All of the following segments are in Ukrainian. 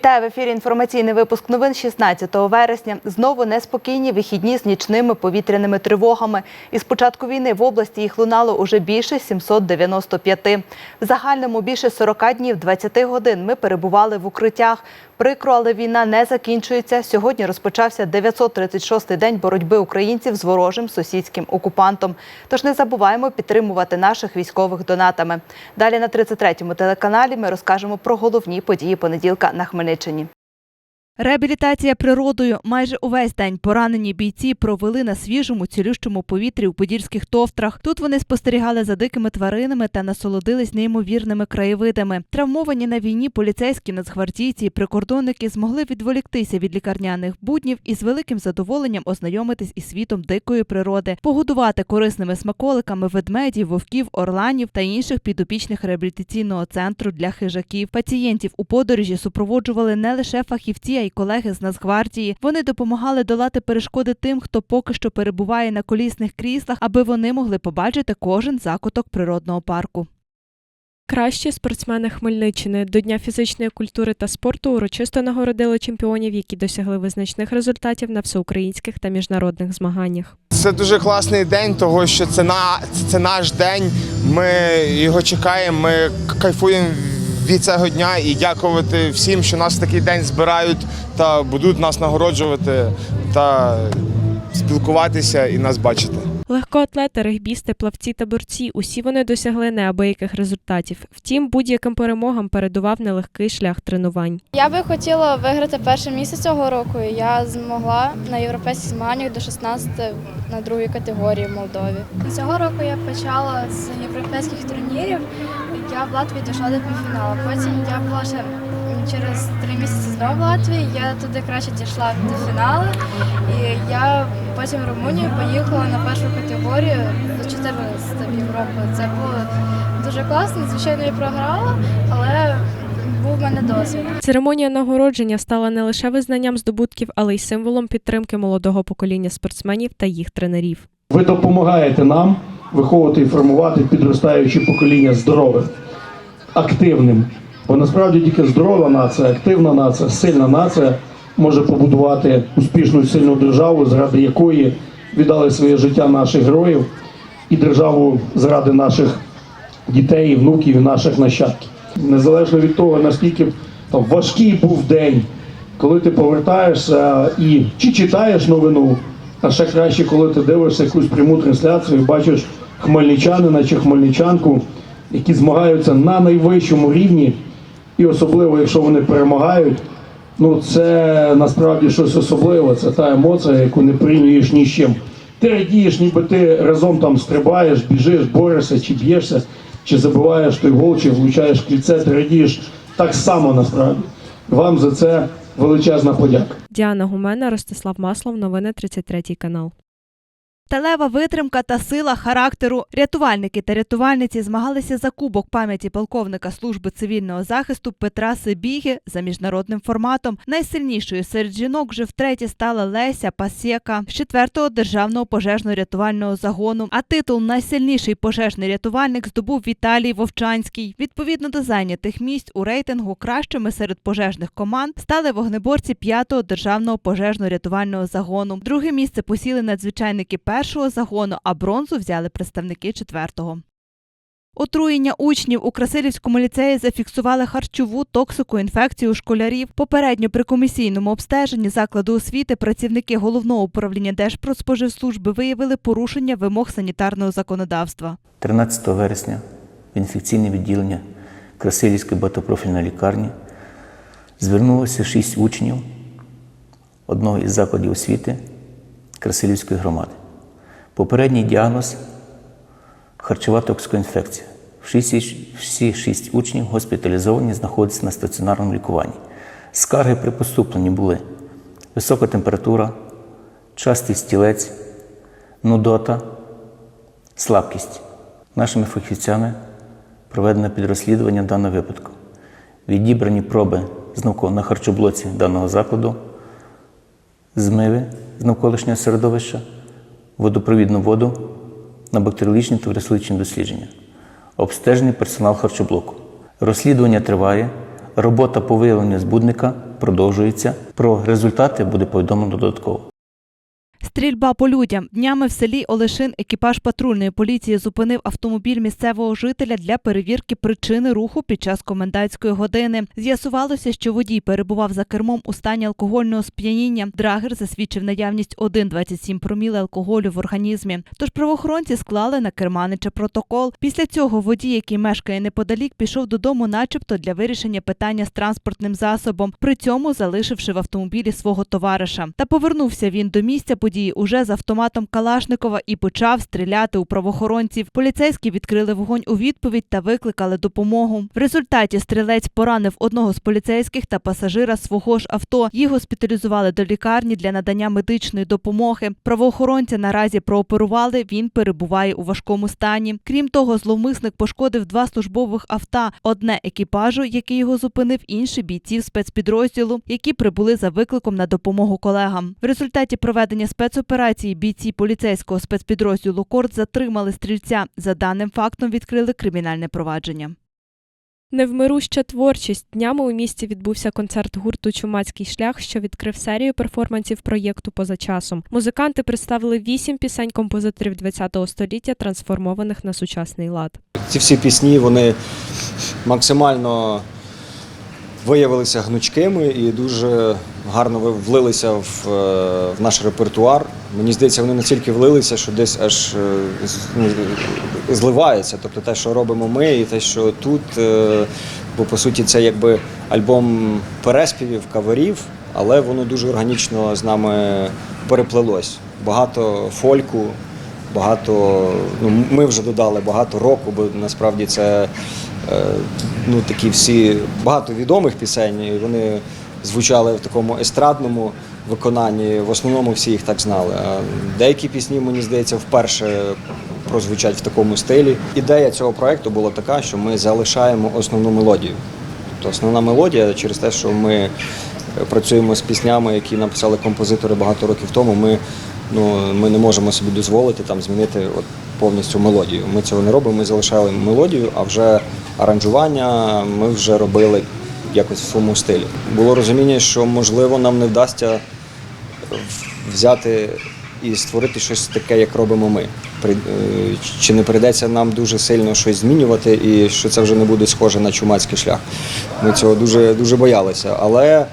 Вітаю в ефірі. Інформаційний випуск новин 16 вересня. Знову неспокійні вихідні з нічними повітряними тривогами. Із початку війни в області їх лунало уже більше 795. В загальному більше 40 днів 20 годин ми перебували в укриттях. Прикро, але війна не закінчується. Сьогодні розпочався 936-й день боротьби українців з ворожим сусідським окупантом. Тож не забуваємо підтримувати наших військових донатами. Далі на 33-му телеканалі ми розкажемо про головні події понеділка на Хмельниччині. Реабілітація природою. Майже увесь день поранені бійці провели на свіжому цілющому повітрі у подільських товтрах. Тут вони спостерігали за дикими тваринами та насолодились неймовірними краєвидами. Травмовані на війні поліцейські нацгвардійці і прикордонники змогли відволіктися від лікарняних буднів і з великим задоволенням ознайомитись із світом дикої природи, погодувати корисними смаколиками ведмедів, вовків, орланів та інших підопічних реабілітаційного центру для хижаків. Пацієнтів у подорожі супроводжували не лише фахівці, а й колеги з Нацгвардії. Вони допомагали долати перешкоди тим, хто поки що перебуває на колісних кріслах, аби вони могли побачити кожен закуток природного парку. Кращі спортсмени Хмельниччини до Дня фізичної культури та спорту урочисто нагородили чемпіонів, які досягли визначних результатів на всеукраїнських та міжнародних змаганнях. Це дуже класний день, того що це на це наш день. Ми його чекаємо. Ми кайфуємо від цього дня і дякувати всім, що нас в такий день збирають та будуть нас нагороджувати. Та спілкуватися і нас бачити. Легкоатлети, регбісти, плавці та борці усі вони досягли неабияких результатів. Втім, будь-яким перемогам передував нелегкий шлях тренувань. Я би хотіла виграти перше місце цього року. Я змогла на європейських змаганнях до 16 на другій категорії в Молдові. Цього року я почала з європейських турнірів. Я в Латвії дійшла до півфіналу. Потім я була ще через три місяці знову в Латвії. Я туди краще дійшла до фіналу. І я потім в Румунію поїхала на першу категорію до 14 в Європи. Це було дуже класно. Звичайно, я програла, але був в мене досвід. Церемонія нагородження стала не лише визнанням здобутків, але й символом підтримки молодого покоління спортсменів та їх тренерів. Ви допомагаєте нам виховувати і формувати підростаюче покоління здоровим, активним. Бо насправді тільки здорова нація, активна нація, сильна нація може побудувати успішну сильну державу, заради якої віддали своє життя наших героїв, і державу заради наших дітей, внуків наших нащадків. Незалежно від того, наскільки там, важкий був день, коли ти повертаєшся і чи читаєш новину, а ще краще, коли ти дивишся якусь пряму трансляцію, бачиш хмельничанина чи хмельничанку, які змагаються на найвищому рівні, і особливо, якщо вони перемагають, ну це насправді щось особливе. Це та емоція, яку не порівнюєш ні з чим. Ти радієш, ніби ти разом там стрибаєш, біжиш, борешся, чи б'єшся, чи забиваєш той гол, чи влучаєш кільце, ти радієш так само насправді. Вам за це величезна подяка. Діана Гумена, Ростислав Маслов, новини 33 канал. Сталева витримка та сила характеру. Рятувальники та рятувальниці змагалися за кубок пам'яті полковника служби цивільного захисту Петра Сибіги за міжнародним форматом. Найсильнішою серед жінок вже втретє стала Леся Пасєка з 4-го державного пожежно-рятувального загону. А титул Найсильніший пожежний рятувальник здобув Віталій Вовчанський. Відповідно до зайнятих місць у рейтингу кращими серед пожежних команд стали вогнеборці 5-го державного пожежно-рятувального загону. Друге місце посіли надзвичайники першого загону, а бронзу взяли представники четвертого. Отруєння учнів у Красилівському ліцеї зафіксували харчову токсику інфекцію школярів. Попередньо при комісійному обстеженні закладу освіти працівники головного управління Держпродспоживслужби виявили порушення вимог санітарного законодавства. 13 вересня в інфекційне відділення Красилівської багатопрофільної лікарні звернулося шість учнів одного із закладів освіти Красилівської громади. Попередній діагноз харчова токсикоінфекція. Всі, шість учнів госпіталізовані, знаходяться на стаціонарному лікуванні. Скарги при поступленні були висока температура, частий стілець, нудота, слабкість. Нашими фахівцями проведено підрозслідування даного випадку. Відібрані проби з на харчоблоці даного закладу, змиви з навколишнього середовища, водопровідну воду на бактеріологічні та вірусологічні дослідження, обстежений персонал харчоблоку. Розслідування триває, Робота по виявленню збудника продовжується. Про результати буде повідомлено додатково. Стрільба по людям. Днями в селі Олешин екіпаж патрульної поліції зупинив автомобіль місцевого жителя для перевірки причини руху під час комендантської години. З'ясувалося, що водій перебував за кермом у стані алкогольного сп'яніння. Драгер засвідчив наявність 1,27 проміли алкоголю в організмі. Тож правоохоронці склали на керманича протокол. Після цього водій, який мешкає неподалік, пішов додому, начебто для вирішення питання з транспортним засобом, при цьому залишивши в автомобілі свого товариша. Та повернувся він до місця події уже з автоматом Калашникова і почав стріляти у правоохоронців. Поліцейські відкрили вогонь у відповідь та викликали допомогу. В результаті стрілець поранив одного з поліцейських та пасажира свого ж авто. Їх госпіталізували до лікарні для надання медичної допомоги. Правоохоронця наразі прооперували. Він перебуває у важкому стані. Крім того, зловмисник пошкодив два службових авто: одне екіпажу, який його зупинив, інший бійців спецпідрозділу, які прибули за викликом на допомогу колегам. В результаті проведення спецоперації бійці поліцейського спецпідрозділу Корт затримали стрільця. За даним фактом відкрили кримінальне провадження. Невмируща творчість днями у місті відбувся концерт гурту Чумацький шлях, що відкрив серію перформансів проєкту поза часом. Музиканти представили вісім пісень композиторів ХХ століття, трансформованих на сучасний лад. Ці всі пісні вони максимально виявилися гнучкими і дуже гарно влилися в, е, в наш репертуар. Мені здається, вони настільки влилися, що десь аж е, ну, зливаються. Тобто те, що робимо ми, і те, що тут, е, бо по суті це якби альбом переспівів, каверів, але воно дуже органічно з нами переплелось. Багато фольку, багато. Ну, ми вже додали багато року, бо насправді це ну, такі всі багато відомих пісень. і Вони звучали в такому естрадному виконанні. В основному всі їх так знали. А деякі пісні, мені здається, вперше прозвучать в такому стилі. Ідея цього проекту була така, що ми залишаємо основну мелодію. Тобто основна мелодія через те, що ми е, працюємо з піснями, які написали композитори багато років тому. Ми, ну, ми не можемо собі дозволити там змінити от, повністю мелодію. Ми цього не робимо, ми залишали мелодію, а вже аранжування ми вже робили якось в своєму стилі. Було розуміння, що можливо нам не вдасться взяти і створити щось таке, як робимо ми. Е, Чи не прийдеться нам дуже сильно щось змінювати, і що це вже не буде схоже на чумацький шлях. Ми цього дуже, дуже боялися. Але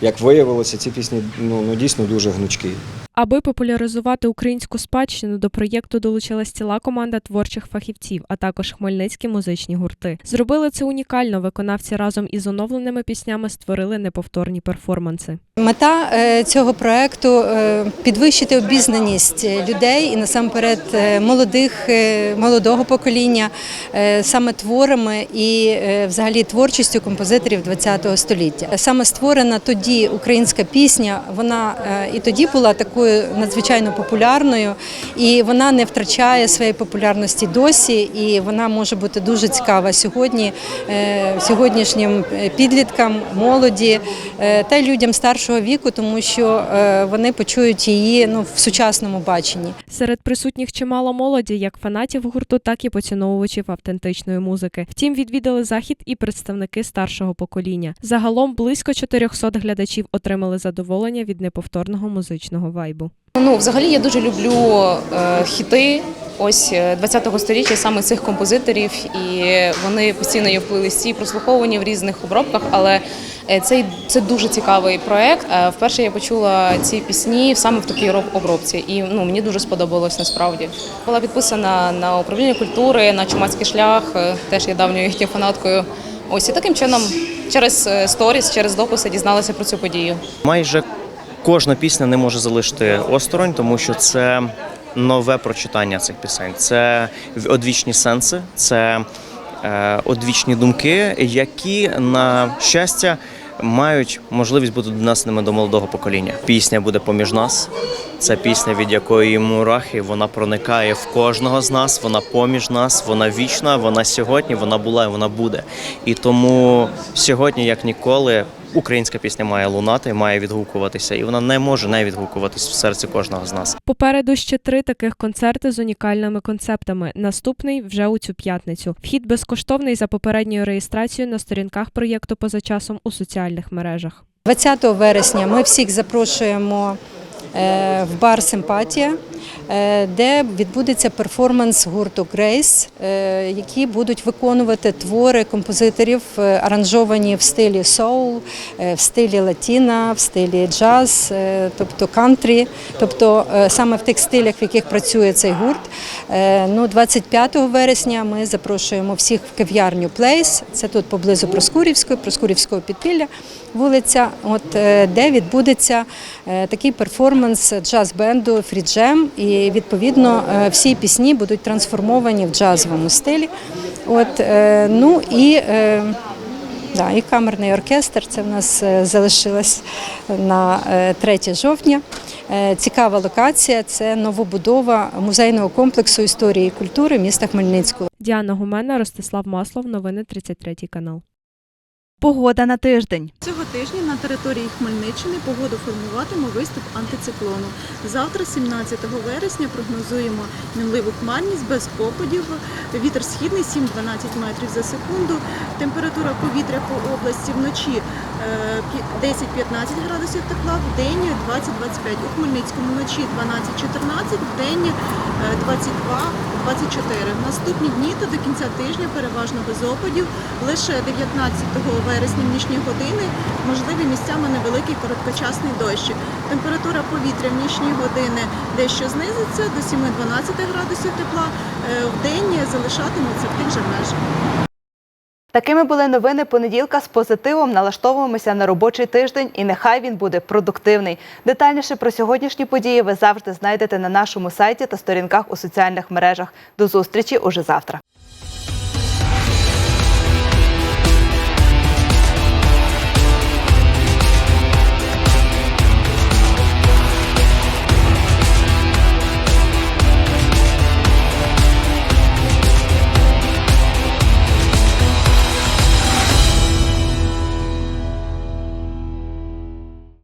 як виявилося, ці пісні ну, ну дійсно дуже гнучкі. Аби популяризувати українську спадщину, до проєкту долучилась ціла команда творчих фахівців, а також хмельницькі музичні гурти. Зробили це унікально. Виконавці разом із оновленими піснями створили неповторні перформанси. Мета е, цього проекту е, підвищити обізнаність людей і насамперед е, молодих, молодого покоління саме творами і взагалі творчістю композиторів ХХ століття. Саме створена тоді українська пісня, вона і тоді була такою надзвичайно популярною, і вона не втрачає своєї популярності досі, і вона може бути дуже цікава сьогодні, е, сьогоднішнім е, підліткам, молоді е, та людям старшого віку, тому що вони почують її ну, в сучасному баченні. Серед присутніх чимало молоді, як фанатів гурту, так і поціновувачів автентичної музики. Втім, відвідали захід і представники старшого покоління. Загалом близько 400 глядачів отримали задоволення від неповторного музичного вайбу. Ну, взагалі я дуже люблю е, хіти ось е, 20-го століття саме цих композиторів, і вони постійно є в плейлисті прослуховані в різних обробках. Але е, цей це дуже цікавий проект. Е, Вперше я почула ці пісні саме в такій обробці, і ну мені дуже сподобалось насправді. Була підписана на управління культури, на чумацький шлях. е, Теж є давньою їхньою фанаткою. Ось і таким чином через е, сторіс, через дописи дізналася про цю подію. Майже кожна пісня не може залишити осторонь, тому що це нове прочитання цих пісень. Це одвічні сенси, це е, одвічні думки, які на щастя мають можливість бути донесеними до молодого покоління. Пісня буде поміж нас. Це пісня, від якої мурахи вона проникає в кожного з нас. Вона поміж нас, вона вічна, вона сьогодні, вона була і вона буде. І тому сьогодні, як ніколи, українська пісня має лунати, має відгукуватися, і вона не може не відгукуватись в серці кожного з нас. Попереду ще три таких концерти з унікальними концептами. Наступний вже у цю п'ятницю. Вхід безкоштовний за попередньою реєстрацією на сторінках проєкту поза часом у соціальних мережах. 20 вересня ми всіх запрошуємо в бар Симпатія, е, де відбудеться перформанс гурту Грейс, е, які будуть виконувати твори композиторів, е, аранжовані в стилі соул, е, в стилі латіна, в стилі джаз, е, тобто кантрі, тобто е, саме в тих стилях, в яких працює цей гурт. Е, Ну, 25 вересня ми запрошуємо всіх в кав'ярню Плейс. Це тут поблизу Проскурівської, Проскурівського підпілля вулиця, от е, де відбудеться е, такий перформанс джаз-бенду Фріджем. І відповідно е, всі пісні будуть трансформовані в джазовому стилі. От, е, ну і е, Да, і камерний оркестр. Це в нас залишилось на е, 3 жовтня. Цікава локація це новобудова музейного комплексу історії і культури міста Хмельницького. Діана Гумена, Ростислав Маслов, новини 33 канал. Погода на тиждень. Цього тижня на території Хмельниччини погоду формуватиме виступ антициклону. Завтра, 17 вересня, прогнозуємо мінливу хмарність без опадів. Вітер східний 7-12 метрів за секунду. Температура повітря по області вночі 10-15 градусів тепла, в день 20-25. У Хмельницькому вночі 12-14, в день е, 22-24. Наступні дні та до кінця тижня переважно без опадів. Лише 19 вересня в нічні години можливі місцями невеликий короткочасний дощ. Температура повітря в нічні години дещо знизиться до 7-12 градусів тепла. Е, В день залишатиметься в тих же межах. Такими були новини понеділка з позитивом. Налаштовуємося на робочий тиждень, і нехай він буде продуктивний. Детальніше про сьогоднішні події ви завжди знайдете на нашому сайті та сторінках у соціальних мережах. До зустрічі уже завтра.